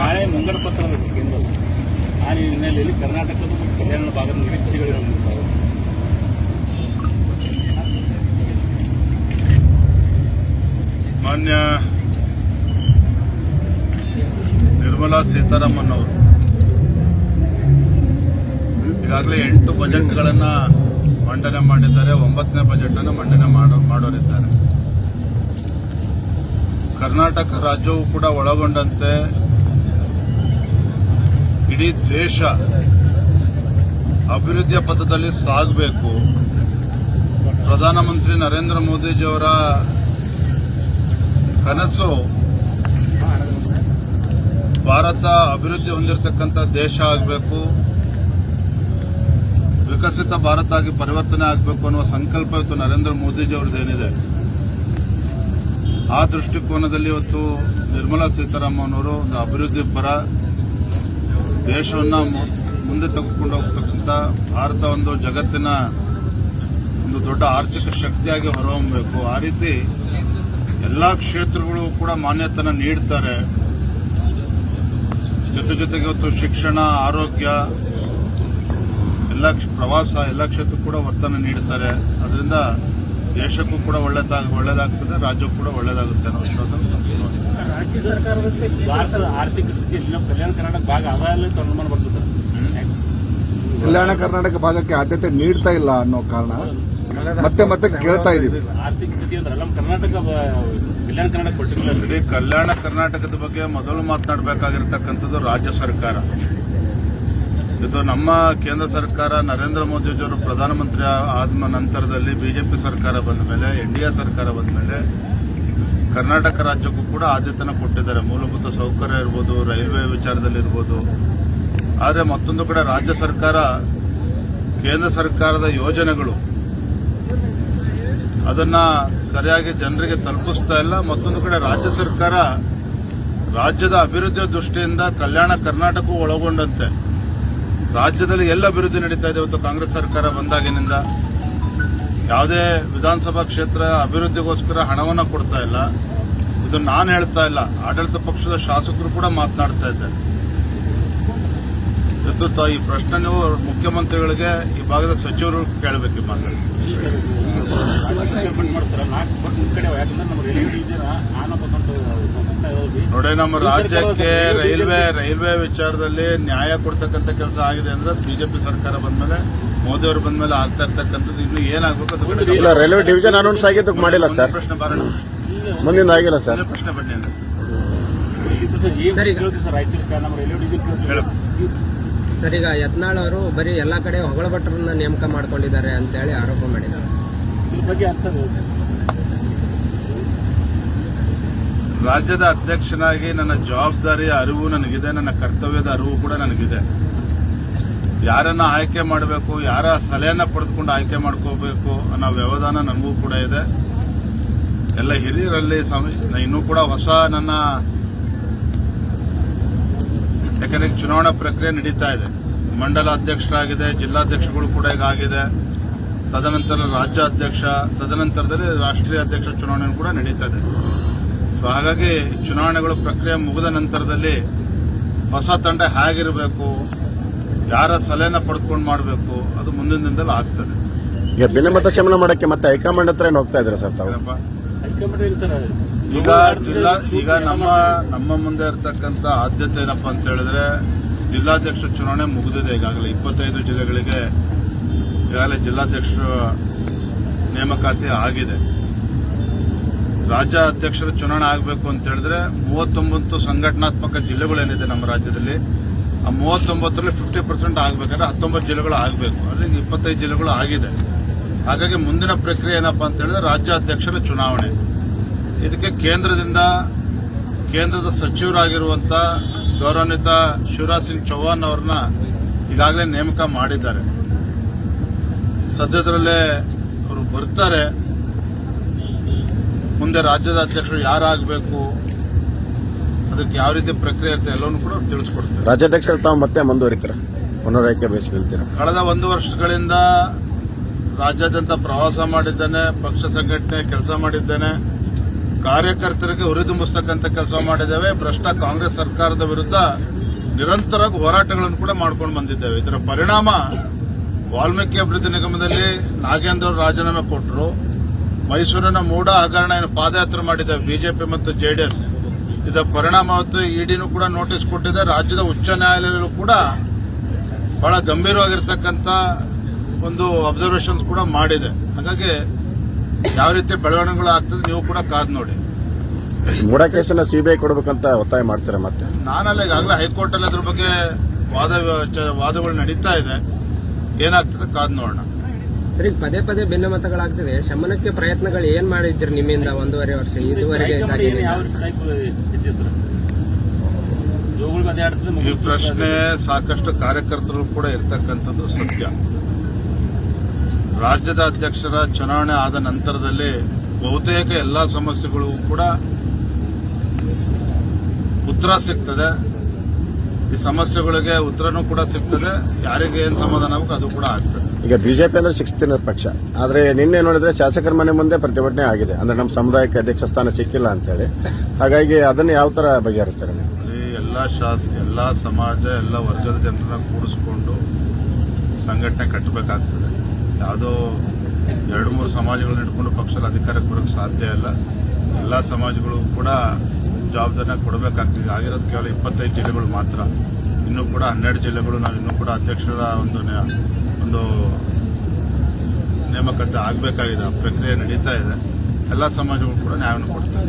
ನಾಳೆ ಮುಂಗಡ ಪತ್ರ ಕೇಂದ್ರ ಆ ಹಿನ್ನೆಲೆಯಲ್ಲಿ ಕರ್ನಾಟಕದ ಮತ್ತು ಕಲ್ಯಾಣ ಭಾಗದ ನಿರೀಕ್ಷೆಗಳು. ಮಾನ್ಯ ನಿರ್ಮಲಾ ಸೀತಾರಾಮನ್ ಅವರು ಈಗಾಗಲೇ ಎಂಟು ಬಜೆಟ್ಗಳನ್ನು ಮಂಡನೆ ಮಾಡಿದ್ದಾರೆ. ಒಂಬತ್ತನೇ ಬಜೆಟ್ ಅನ್ನು ಮಂಡನೆ ಮಾಡೋ, ಮಾಡೋರಿದ್ದಾರೆ. ಕರ್ನಾಟಕ ರಾಜ್ಯವು ಕೂಡ ಒಳಗೊಂಡಂತೆ ಇಡೀ ದೇಶ ಅಭಿವೃದ್ಧಿಯ ಪಥದಲ್ಲಿ ಸಾಗಬೇಕು. ಪ್ರಧಾನಮಂತ್ರಿ ನರೇಂದ್ರ ಮೋದಿಜಿಯವರ ಕನಸು ಭಾರತ ಅಭಿವೃದ್ಧಿ ಹೊಂದಿರತಕ್ಕಂಥ ದೇಶ ಆಗಬೇಕು. ವಿಕಸಿತ ಭಾರತ ಆಗಿ ಪರಿವರ್ತನೆ ಆಗಬೇಕು ಅನ್ನುವ ಸಂಕಲ್ಪ ಇವತ್ತು ನರೇಂದ್ರ ಮೋದಿಜಿ ಅವ್ರದ್ದೇನಿದೆ ಆ ದೃಷ್ಟಿಕೋನದಲ್ಲಿ ಇವತ್ತು ನಿರ್ಮಲಾ ಸೀತಾರಾಮನ್ ಅವರು ಒಂದು ಅಭಿವೃದ್ಧಿ ಪರ ದೇಶವನ್ನ ಮುಂದೆ ತೆಗೆದುಕೊಂಡು ಹೋಗ್ತಕ್ಕಂಥ ಭಾರತ ಒಂದು ಜಗತ್ತಿನ ಒಂದು ದೊಡ್ಡ ಆರ್ಥಿಕ ಶಕ್ತಿಯಾಗಿ ಹೊರಹೊಮ್ಮಬೇಕು ಆ ರೀತಿ ಎಲ್ಲ ಕ್ಷೇತ್ರಗಳು ಕೂಡ ಮಾನ್ಯತನ ನೀಡ್ತಾರೆ. ಜೊತೆ ಜೊತೆಗೆ ಇವತ್ತು ಶಿಕ್ಷಣ, ಆರೋಗ್ಯ, ಎಲ್ಲ ಪ್ರವಾಸ, ಎಲ್ಲ ಕ್ಷೇತ್ರ ಕೂಡ ಒತ್ತನ್ನು ನೀಡ್ತಾರೆ. ಅದರಿಂದ ದೇಶಕ್ಕೂ ಕೂಡ ಒಳ್ಳೇದಾಗ ಒಳ್ಳೇದಾಗ್ತದೆ ರಾಜ್ಯಕ್ಕೂ ಕೂಡ ಒಳ್ಳೇದಾಗುತ್ತೆ ಅನ್ನೋ ವಿಶ್ವಾಸ ರಾಜ್ಯ ಸರ್ಕಾರದ ಭಾರತದ ಆರ್ಥಿಕ ಸ್ಥಿತಿಯಲ್ಲಿ ನಮ್ಮ ಕಲ್ಯಾಣ ಕರ್ನಾಟಕ ಭಾಗ ಅದಾಗಲೇ ಅನುಮಾನ ಬರ್ತದೆ ಸರ್. ಕಲ್ಯಾಣ ಕರ್ನಾಟಕ ಭಾಗಕ್ಕೆ ಆದ್ಯತೆ ನೀಡ್ತಾ ಇಲ್ಲ ಅನ್ನೋ ಕಾರಣ ಮತ್ತೆ ಮತ್ತೆ ಕೇಳ್ತಾ ಇದೀವಿ. ಆರ್ಥಿಕ ಸ್ಥಿತಿ ಅಂದ್ರೆ ನಮ್ಮ ಕರ್ನಾಟಕ ಕಲ್ಯಾಣ ಕರ್ನಾಟಕ ಪರ್ಟಿಕ್ಯುಲರ್ ಕಲ್ಯಾಣ ಕರ್ನಾಟಕದ ಬಗ್ಗೆ ಮೊದಲು ಮಾತನಾಡಬೇಕಾಗಿರ್ತಕ್ಕಂಥದ್ದು ರಾಜ್ಯ ಸರ್ಕಾರ. ಇದು ನಮ್ಮ ಕೇಂದ್ರ ಸರ್ಕಾರ ನರೇಂದ್ರ ಮೋದಿಜಿಯವರು ಪ್ರಧಾನಮಂತ್ರಿ ಆದ ನಂತರದಲ್ಲಿ ಬಿಜೆಪಿ ಸರ್ಕಾರ ಬಂದ ಮೇಲೆ, ಎನ್ ಡಿ ಸರ್ಕಾರ ಬಂದ ಮೇಲೆ ಕರ್ನಾಟಕ ರಾಜ್ಯಕ್ಕೂ ಕೂಡ ಆದ್ಯತೆನ ಕೊಟ್ಟಿದ್ದಾರೆ. ಮೂಲಭೂತ ಸೌಕರ್ಯ ಇರ್ಬೋದು, ರೈಲ್ವೆ ವಿಚಾರದಲ್ಲಿರ್ಬೋದು ಆದರೆ ಮತ್ತೊಂದು ಕಡೆ ರಾಜ್ಯ ಸರ್ಕಾರ, ಕೇಂದ್ರ ಸರ್ಕಾರದ ಯೋಜನೆಗಳು ಅದನ್ನ ಸರಿಯಾಗಿ ಜನರಿಗೆ ತಲುಪಿಸ್ತಾ ಇಲ್ಲ. ಮತ್ತೊಂದು ಕಡೆ ರಾಜ್ಯ ಸರ್ಕಾರ ರಾಜ್ಯದ ಅಭಿವೃದ್ಧಿಯ ದೃಷ್ಟಿಯಿಂದ ಕಲ್ಯಾಣ ಕರ್ನಾಟಕವು ಒಳಗೊಂಡಂತೆ. ರಾಜ್ಯದಲ್ಲಿ ಎಲ್ಲ ಅಭಿವೃದ್ಧಿ ನಡೀತಾ ಇದೆ ಇವತ್ತು ಕಾಂಗ್ರೆಸ್ ಸರ್ಕಾರ ಬಂದಾಗಿನಿಂದ ಯಾವುದೇ ವಿಧಾನಸಭಾ ಕ್ಷೇತ್ರ ಅಭಿವೃದ್ಧಿಗೋಸ್ಕರ ಹಣವನ್ನು ಕೊಡ್ತಾ ಇಲ್ಲ ಇದು ನಾನು ಹೇಳ್ತಾ ಇಲ್ಲ ಆಡಳಿತ ಪಕ್ಷದ ಶಾಸಕರು ಕೂಡ ಮಾತನಾಡ್ತಾ ಇದ್ದಾರೆ ಇವತ್ತು ಈ ಪ್ರಶ್ನೆ ನೀವು ಮುಖ್ಯಮಂತ್ರಿಗಳಿಗೆ ಈ ಭಾಗದ ಸಚಿವರು ಕೇಳಬೇಕು ಈ ಮಾತು ಮಾಡ್ತಾರೆ ನಾಲ್ಕು ಯಾಕಂದ್ರೆ ನಮ್ಮ ನೋಡಿ ನಮ್ಮ ರಾಜ್ಯಕ್ಕೆ ರೈಲ್ವೆ ರೈಲ್ವೆ ವಿಚಾರದಲ್ಲಿ ನ್ಯಾಯ ಕೊಡ್ತಕ್ಕಂಥ ಕೆಲಸ ಆಗಿದೆ ಅಂದ್ರೆ ಬಿಜೆಪಿ ಸರ್ಕಾರ ಬಂದ್ಮೇಲೆ ಮೋದಿ ಅವರು ಬಂದ್ಮೇಲೆ ಆಗ್ತಾ ಇರ್ತಕ್ಕಂಥದ್ದು ಇನ್ನು ಏನಾಗಬೇಕು ಇಲ್ಲ ರೈಲ್ವೆ ಡಿವಿಷನ್ ಅನೌನ್ಸ್ ಆಗಿದ್ದು ಮಾಡಿಲ್ಲ ಸರ್. ಪ್ರಶ್ನೆ ಬರೋಣ. ಮುಂದಿನ ಆಗಿಲ್ಲ ಸರ್. ಪ್ರಶ್ನೆ ಬನ್ನಿ ಅಂದ್ರೆ ಸರ್ ಈಗ ಯತ್ನಾಳ್ ಅವರು ಬರೀ ಎಲ್ಲಾ ಕಡೆ ಹೊಗಳ ಭಟ್ರನ್ನ ನೇಮಕ ಮಾಡ್ಕೊಂಡಿದ್ದಾರೆ ಅಂತ ಹೇಳಿ ಆರೋಪ ಮಾಡಿದ್ದಾರೆ ಇದ್ರ ಬಗ್ಗೆ ಆನ್ಸರ್ ರಾಜ್ಯದ ಅಧ್ಯಕ್ಷನಾಗಿ ನನ್ನ ಜವಾಬ್ದಾರಿಯ ಅರಿವು ನನಗಿದೆ, ನನ್ನ ಕರ್ತವ್ಯದ ಅರಿವು ಕೂಡ ನನಗಿದೆ. ಯಾರನ್ನ ಆಯ್ಕೆ ಮಾಡಬೇಕು, ಯಾರ ಸಲಹೆಯನ್ನ ಪಡೆದುಕೊಂಡು ಆಯ್ಕೆ ಮಾಡ್ಕೋಬೇಕು ಅನ್ನೋ ವ್ಯವಧಾನ ನನಗೂ ಕೂಡ ಇದೆ. ಎಲ್ಲ ಹಿರಿಯರಲ್ಲಿ ಇನ್ನೂ ಕೂಡ ಹೊಸ ನನ್ನ ಯಾಕಂದ್ರೆ ಚುನಾವಣಾ ಪ್ರಕ್ರಿಯೆ ನಡೀತಾ ಇದೆ. ಮಂಡಲ ಅಧ್ಯಕ್ಷರಾಗಿದೆ, ಜಿಲ್ಲಾಧ್ಯಕ್ಷಗಳು ಕೂಡ ಈಗ ಆಗಿದೆ. ತದನಂತರ ರಾಜ್ಯ ಅಧ್ಯಕ್ಷ ತದನಂತರದಲ್ಲಿ ರಾಷ್ಟ್ರೀಯ ಅಧ್ಯಕ್ಷ ಚುನಾವಣೆ ಕೂಡ ನಡೀತಾ ಇದೆ. ಸೊ ಹಾಗಾಗಿ ಚುನಾವಣೆಗಳು ಪ್ರಕ್ರಿಯೆ ಮುಗಿದ ನಂತರದಲ್ಲಿ ಹೊಸ ತಂಡ ಹೇಗಿರಬೇಕು ಯಾರ ಸಲಹೆನ ಪಡೆದುಕೊಂಡು ಮಾಡಬೇಕು ಅದು ಮುಂದಿನ ದಿನದಲ್ಲಿ ಆಗ್ತದೆ. ಈಗ ಭಿನ್ನಮತ ಶಮನ ಮಾಡಕ್ಕೆ ಮತ್ತೆ ಹೈಕಮಾಂಡ್ ಹತ್ರ ಏನು ಹೋಗ್ತಾ ಇದ್ದೀರಾ ಸರ್ ತಾವು? ಈಗ ಜಿಲ್ಲಾ ಈಗ ನಮ್ಮ ನಮ್ಮ ಮುಂದೆ ಇರತಕ್ಕಂತ ಆದ್ಯತೆ ಏನಪ್ಪ ಅಂತ ಹೇಳಿದ್ರೆ ಜಿಲ್ಲಾಧ್ಯಕ್ಷ ಚುನಾವಣೆ ಮುಗಿದಿದೆ ಈಗಾಗಲೇ. ಇಪ್ಪತ್ತೈದು ಜಿಲ್ಲೆಗಳಿಗೆ ಈಗಾಗಲೇ ಜಿಲ್ಲಾಧ್ಯಕ್ಷರು ನೇಮಕಾತಿ ಆಗಿದೆ. ರಾಜ್ಯ ಅಧ್ಯಕ್ಷರ ಚುನಾವಣೆ ಆಗಬೇಕು ಅಂತ ಹೇಳಿದ್ರೆ ಮೂವತ್ತೊಂಬತ್ತು ಸಂಘಟನಾತ್ಮಕ ಜಿಲ್ಲೆಗಳೇನಿದೆ ನಮ್ಮ ರಾಜ್ಯದಲ್ಲಿ, ಆ ಮೂವತ್ತೊಂಬತ್ತರಲ್ಲಿ ಫಿಫ್ಟಿ ಪರ್ಸೆಂಟ್ ಆಗಬೇಕಾದ್ರೆ ಹತ್ತೊಂಬತ್ತು ಜಿಲ್ಲೆಗಳು ಆಗಬೇಕು. ಅಲ್ಲಿ ಇಪ್ಪತ್ತೈದು ಜಿಲ್ಲೆಗಳು ಆಗಿದೆ. ಹಾಗಾಗಿ ಮುಂದಿನ ಪ್ರಕ್ರಿಯೆ ಏನಪ್ಪಾ ಅಂತ ಹೇಳಿದ್ರೆ ರಾಜ್ಯ ಅಧ್ಯಕ್ಷರ ಚುನಾವಣೆ. ಇದಕ್ಕೆ ಕೇಂದ್ರದಿಂದ ಕೇಂದ್ರದ ಸಚಿವರಾಗಿರುವಂಥ ಗೌರವಾನ್ವಿತ ಶಿವರಾಜ್ ಸಿಂಗ್ ಚೌಹಾಣ್ ಅವ್ರನ್ನ ಈಗಾಗಲೇ ನೇಮಕ ಮಾಡಿದ್ದಾರೆ. ಸದ್ಯದರಲ್ಲೇ ಅವರು ಬರ್ತಾರೆ. ಮುಂದೆ ರಾಜ್ಯದ ಅಧ್ಯಕ್ಷರು ಯಾರಾಗಬೇಕು ಅದಕ್ಕೆ ಯಾವ ರೀತಿ ಪ್ರಕ್ರಿಯೆ ಇರುತ್ತೆ ಎಲ್ಲವನ್ನೂ ಕೂಡ ತಿಳಿಸ್ಕೊಡ್ತೀವಿ ರಾಜ್ಯಾಧ್ಯಕ್ಷರು ತಾವು ಮತ್ತೆ ಮುಂದುವರಿತೀರಾ? ಪುನರಾಯ್ಕೆ ಬೇಸಿ ನಿಲ್ತೀರಾ ಕಳೆದ ಒಂದು ವರ್ಷಗಳಿಂದ ರಾಜ್ಯಾದ್ಯಂತ ಪ್ರವಾಸ ಮಾಡಿದ್ದೇನೆ ಪಕ್ಷ ಸಂಘಟನೆ ಕೆಲಸ ಮಾಡಿದ್ದೇನೆ ಕಾರ್ಯಕರ್ತರಿಗೆ ಹುರಿದುಂಬಿಸ್ತಕ್ಕಂಥ ಕೆಲಸ ಮಾಡಿದ್ದೇವೆ ಭ್ರಷ್ಟ ಕಾಂಗ್ರೆಸ್ ಸರ್ಕಾರದ ವಿರುದ್ಧ ನಿರಂತರವಾಗಿ ಹೋರಾಟಗಳನ್ನು ಕೂಡ ಮಾಡ್ಕೊಂಡು ಬಂದಿದ್ದೇವೆ. ಇದರ ಪರಿಣಾಮ ವಾಲ್ಮೀಕಿ ಅಭಿವೃದ್ಧಿ ನಿಗಮದಲ್ಲಿ ನಾಗೇಂದ್ರ ರಾಜೀನಾಮೆ ಕೊಟ್ಟರು ಮೈಸೂರಿನ ಮೂಡ ಹಗರಣ ಏನು ಪಾದಯಾತ್ರೆ ಮಾಡಿದೆ ಬಿಜೆಪಿ ಮತ್ತು ಜೆಡಿಎಸ್. ಇದರ ಪರಿಣಾಮ ಇಡಿನೂ ಕೂಡ ನೋಟಿಸ್ ಕೊಟ್ಟಿದೆ. ರಾಜ್ಯದ ಉಚ್ಚ ನ್ಯಾಯಾಲಯಗಳು ಕೂಡ ಬಹಳ ಗಂಭೀರವಾಗಿರ್ತಕ್ಕಂಥ ಒಂದು ಅಬ್ಸರ್ವೇಷನ್ಸ್ ಕೂಡ ಮಾಡಿದೆ. ಹಾಗಾಗಿ ಯಾವ ರೀತಿ ಬೆಳವಣಿಗೆಗಳು ಆಗ್ತದೆ ನೀವು ಕೂಡ ಕಾದ್ ನೋಡಿ. ಮೂಡ ಕೇಸನ್ನ ಸಿಬಿಐ ಕೊಡಬೇಕಂತ ಒತ್ತಾಯ ಮಾಡ್ತಾರೆ ಮತ್ತೆ? ನಾನಲ್ಲ ಈಗಾಗಲೇ ಹೈಕೋರ್ಟ್ ಅಲ್ಲಿ ಅದ್ರ ಬಗ್ಗೆ ವಾದ ವಾದಗಳು ನಡೀತಾ ಇದೆ. ಏನಾಗ್ತದೆ ಕಾದ್ ನೋಡೋಣ. ಸರ್ ಪದೇ ಪದೇ ಭಿನ್ನ ಮತಗಳಾಗ್ತದೆ. ಶಮನಕ್ಕೆ ಪ್ರಯತ್ನಗಳು ಏನ್ ಮಾಡಿದ್ರಿ ನಿಮ್ಮಿಂದ ಒಂದೂವರೆ ವರ್ಷ? ಇದುವರೆಗೆ ಈ ಪ್ರಶ್ನೆ ಸಾಕಷ್ಟು ಕಾರ್ಯಕರ್ತರು ಕೂಡ ಇರ್ತಕ್ಕಂಥದ್ದು ಸತ್ಯ. ರಾಜ್ಯದ ಅಧ್ಯಕ್ಷರ ಚುನಾವಣೆ ಆದ ನಂತರದಲ್ಲಿ ಬಹುತೇಕ ಎಲ್ಲಾ ಸಮಸ್ಯೆಗಳು ಕೂಡ ಉತ್ತರ ಸಿಗ್ತದೆ. ಸಮಸ್ಯೆಗಳಿಗೆ ಉತ್ತರನೂ ಕೂಡ ಸಿಗ್ತದೆ. ಯಾರಿಗೆ ಏನ್ ಸಮಾಧಾನ ಆಗಬೇಕು ಅದು ಕೂಡ ಆಗ್ತದೆ. ಈಗ ಬಿಜೆಪಿ ಅಂದ್ರೆ ಶಿಸ್ತಿನ ಪಕ್ಷ. ಆದ್ರೆ ನಿನ್ನೆ ನೋಡಿದ್ರೆ ಶಾಸಕರ ಮನೆ ಮುಂದೆ ಪ್ರತಿಭಟನೆ ಆಗಿದೆ. ಅಂದ್ರೆ ನಮ್ಮ ಸಮುದಾಯಕ್ಕೆ ಅಧ್ಯಕ್ಷ ಸ್ಥಾನ ಸಿಕ್ಕಿಲ್ಲ ಅಂತೇಳಿ. ಹಾಗಾಗಿ ಅದನ್ನ ಯಾವ ತರ ಬಗೆಹರಿಸ್ತಾರೆ ನೀವು? ಎಲ್ಲ ಶಾಸ ಎಲ್ಲ ಸಮಾಜ ಎಲ್ಲ ವರ್ಗದ ಜನರನ್ನ ಕೂಡಿಸ್ಕೊಂಡು ಸಂಘಟನೆ ಕಟ್ಟಬೇಕಾಗ್ತದೆ. ಯಾವುದೋ ಎರಡು ಮೂರು ಸಮಾಜಗಳನ್ನ ಇಟ್ಕೊಂಡು ಪಕ್ಷದ ಅಧಿಕಾರಕ್ಕೆ ಬರೋಕೆ ಸಾಧ್ಯ ಇಲ್ಲ. ಎಲ್ಲ ಸಮಾಜಗಳು ಕೂಡ ಜವಾಬ್ದಾರಿನ ಕೊಡಬೇಕಾಗ್ತದೆ. ಆಗಿರೋದು ಕೇವಲ ಇಪ್ಪತ್ತೈದು ಜಿಲ್ಲೆಗಳು ಮಾತ್ರ. ಇನ್ನೂ ಕೂಡ ಹನ್ನೆರಡು ಜಿಲ್ಲೆಗಳು ನಾವು ಇನ್ನೂ ಕೂಡ ಅಧ್ಯಕ್ಷರ ಒಂದು ಒಂದು ನೇಮಕತೆ ಆಗಬೇಕಾಗಿದೆ. ಪ್ರಕ್ರಿಯೆ ನಡೀತಾ ಇದೆ. ಎಲ್ಲ ಸಮಾಜಗಳು ಕೂಡ ನ್ಯಾಯವನ್ನು ಕೊಡ್ತಾರೆ.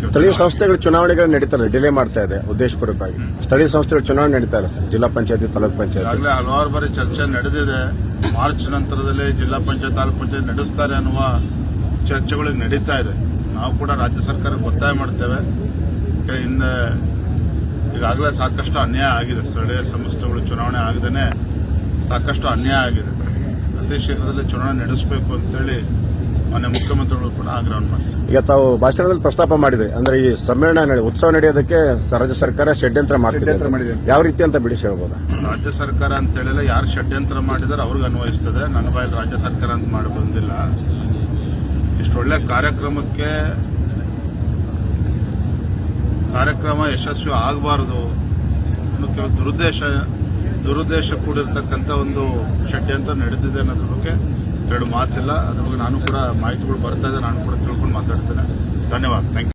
ಸ್ಥಳೀಯ ಸಂಸ್ಥೆಗಳು ಚುನಾವಣೆಗಳು ನಡೀತಾರೆ ಡಿಲೇ ಮಾಡ್ತಾ ಇದೆ ಉದ್ದೇಶಪೂರ್ವಕವಾಗಿ. ಸ್ಥಳೀಯ ಸಂಸ್ಥೆಗಳು ಚುನಾವಣೆ ನಡೀತಾ ಇಲ್ಲ ಸರ್. ಜಿಲ್ಲಾ ಪಂಚಾಯತಿ ತಾಲೂಕ್ ಪಂಚಾಯತ್. ಆಗಲೇ ಹಲವಾರು ಬಾರಿ ಚರ್ಚೆ ನಡೆದಿದೆ. ಮಾರ್ಚ್ ನಂತರದಲ್ಲಿ ಜಿಲ್ಲಾ ಪಂಚಾಯತ್ ತಾಲೂಕು ಪಂಚಾಯತ್ ನಡೆಸ್ತಾರೆ ಅನ್ನುವ ಚರ್ಚೆಗಳು ನಡೀತಾ ಇದೆ. ನಾವು ಕೂಡ ರಾಜ್ಯ ಸರ್ಕಾರಕ್ಕೆ ಒತ್ತಾಯ ಮಾಡ್ತೇವೆ. ಯಾಕೆ ಹಿಂದೆ ಈಗಾಗಲೇ ಸಾಕಷ್ಟು ಅನ್ಯಾಯ ಆಗಿದೆ. ಸ್ಥಳೀಯ ಸಂಸ್ಥೆಗಳು ಚುನಾವಣೆ ಆಗದೇನೆ ಸಾಕಷ್ಟು ಅನ್ಯಾಯ ಆಗಿದೆ. ಅತಿ ಶೀಘ್ರದಲ್ಲಿ ಚುನಾವಣೆ ನಡೆಸಬೇಕು ಅಂತೇಳಿ ಮಾನ್ಯ ಮುಖ್ಯಮಂತ್ರಿಗಳು ಕೂಡ ಆಗ್ರಹವನ್ನು ಮಾಡ್ತಾರೆ. ಈಗ ತಾವು ಭಾಷಣದಲ್ಲಿ ಪ್ರಸ್ತಾಪ ಮಾಡಿದ್ರಿ ಅಂದ್ರೆ ಈ ಸಮ್ಮೇಳನ ನಡೆ- ಉತ್ಸವ ನಡೆಯೋದಕ್ಕೆ ರಾಜ್ಯ ಸರ್ಕಾರ ಷಡ್ಯಂತ್ರ ಮಾಡ್ತಿದೆ ಷಡ್ಯಂತ್ರ ಮಾಡಿದೆ. ಯಾವ ರೀತಿ ಅಂತ ಬಿಡಿಸಿ ಹೇಳ್ಬೋದು? ರಾಜ್ಯ ಸರ್ಕಾರ ಅಂತ ಹೇಳಿಲ್ಲ ಯಾರು ಷಡ್ಯಂತ್ರ ಮಾಡಿದಾರೆ ಅವ್ರಿಗೆ ಅನ್ವಯಿಸ್ತದೆ. ನನ್ನ ಬಾಯಲ್ಲಿ ರಾಜ್ಯ ಸರ್ಕಾರ ಅಂತ ಮಾಡಿ ಬಂದಿಲ್ಲ. ಇಷ್ಟೊಳ್ಳೆ ಕಾರ್ಯಕ್ರಮಕ್ಕೆ ಕಾರ್ಯಕ್ರಮ ಯಶಸ್ವಿ ಆಗಬಾರದು ಕೆಲವು ದುರುದ್ದೇಶ ದುರುದ್ದೇಶ ಕೂಡಿರ್ತಕ್ಕಂಥ ಒಂದು ಷಡ್ಯಂತ್ರ ನಡೆದಿದೆ ಅನ್ನೋದ್ರ ಬಗ್ಗೆ ಎರಡು ಮಾತಿಲ್ಲ. ಅದ್ರ ಬಗ್ಗೆ ನಾನು ಕೂಡ ಮಾಹಿತಿಗಳು ಬರ್ತಾ ಇದೆ, ನಾನು ಕೂಡ ತಿಳ್ಕೊಂಡು ಮಾತಾಡ್ತೇನೆ. ಧನ್ಯವಾದ. Thank you